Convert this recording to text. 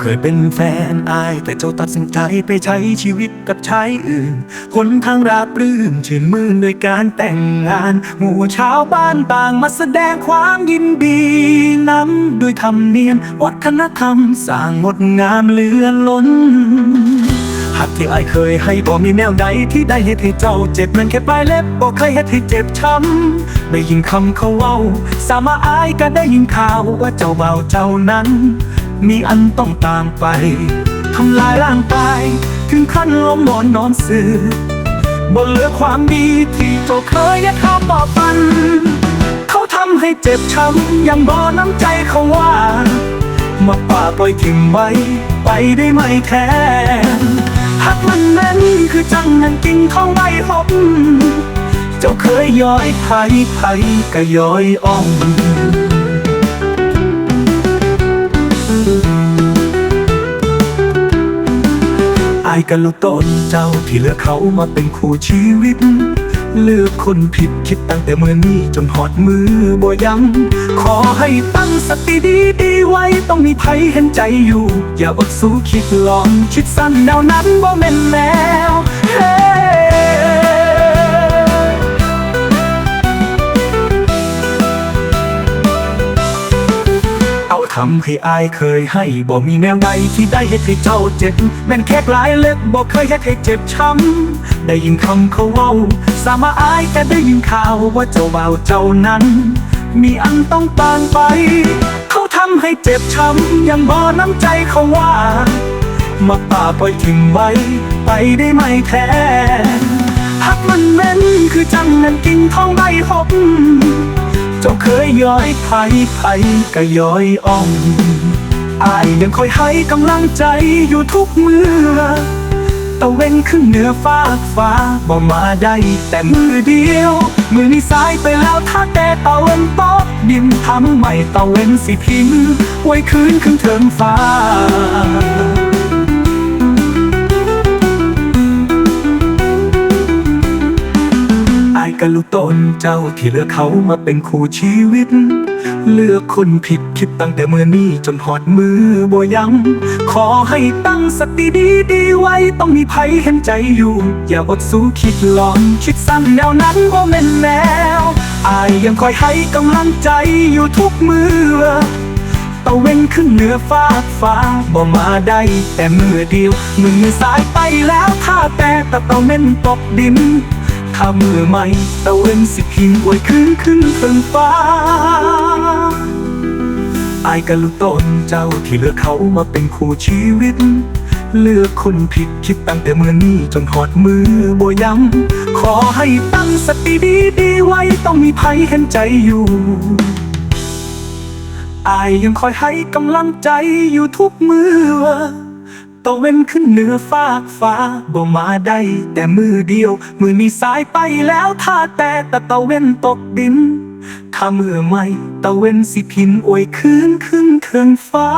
เคยเป็นแฟนอาย แต่เจ้าตัดสินใจไปใช้ชีวิตกับชายอื่นคนทางราบรื่นชื่นมื่นโดยการแต่งงาน หมู่ชาวบ้านต่างมาแสดงความยินดีนั้นด้วยธรรมเนียมวัฒนธรรมสร้างงดงามเลือล้นหากที่อายเคยให้บอกมีแนวใดที่ได้เฮ็ดให้เจ้าเจ็บมันแค่ปลายเล็บบอกเคยเฮ็ดให้เจ็บช้ำได้ยินคำเขาเว้า สามารถอายก็ได้ยินข่าวว่าเจ้าเบาเจ้านั้น มีอันต้องตามไป ทำลายร่างกาย ถึงขั้นล้มนอนนอนสื่อบนเหลือความดีที่เจ้าเคยเนี่ยข้ามต่อปัน เขาทำให้เจ็บช้ำยังบ่น้ำใจเขาว่า มาป่าปล่อยทิ้งไว้ ไปได้ไหมแทนหักมันนั้นคือจังนันกิ่งทองใบหบเจ้าเคยย้อยไผไผก็ย้อยอ่องายกันลูกต้นเจ้าที่เลือกเขามาเป็นคู่ชีวิต เลือกคนผิดคิดตั้งแต่เมื่อนี้จนหอดมือบ่ยัง ขอให้ตั้งสติดีดีไว้ต้องมีภัยเห็นใจอยู่ อย่าอดสู้คิดลองคิดสั้นแนวนั้นบ่แม่นแนวเฮ้เอาทำให้อายเคยให้บ่มีแนวใดที่ได้เฮ็ดให้เจ้าเจ็บแม่นแค่หลายเล็บบ่เคยเฮ็ดให้เจ็บช้ำได้ยินคำเขาเว้า สามารถอายแต่ได้ยินข่าวว่าเจ้าบ่าวเจ้านั้น มีอันต้องต่างไป เขาทำให้เจ็บช้ำยังบ่น้ำใจเขาว่า มาป่าปล่อยทิ้งไว้ ไปได้ไหมแทนหักมันเหม็นคือจังนั้นกิ่งทองใบหบ จ้าเคยย้อยไผ่ไผ่ก็ย้อยอ่องอายยังคอยให้กำลังใจอยู่ทุกเมื่อตะเว้นขึ้นเหนือฟ้าฟ้าบ่มาได้แต่มือเดียว มือนี้สายไปแล้วถ้าแต่ตะเวนตกดินทำใหม่ตะเว้นสิพิมพ์ไว้คืนขึ้นเทิงฟ้า กันลูกต้นเจ้าที่เลือกเขามาเป็นคู่ชีวิต เลือกคนผิดคิดตั้งแต่เมื่อนี้จนหอดมือบ่ยัง ขอให้ตั้งสติดีดีไว้ต้องมีภัยเห็นใจอยู่ อย่าอดสู้คิดหลองคิดสั้นแนวนั้นบ่แม่นแนวอายยังคอยให้กำลังใจอยู่ทุกมือตะเว้นขึ้นเหนือฟ้าฟ้าบ่มาได้แต่มือเดียวมือสายไปแล้วถ้าแต่ตะตะเม่นตกดิน ถ้ามือใหม่ตะเวนสิพิงอวยขึ้นขึ้นเพิ่งฟ้าอายกันลูกต้นเจ้าที่เลือกเขามาเป็นคู่ชีวิต เลือกคนผิดคิดตั้งแต่เมื่อนี้จนหอดมือบ่ย้ำขอให้ตั้งสติดีดีไว้ต้องมีภัยเห็นใจอยู่อายยังคอยให้กำลังใจอยู่ทุกมือ ตะเว้นขึ้นเหนือฟ้าฟ้าบ่มาได้แต่มือเดียว มือมีสายไปแล้วถ้าแต่แต่ตะเว้นตกดิน ถ้ามือไม่ตะเว้นสิพินอวยคืนขึ้นเทิงฟ้า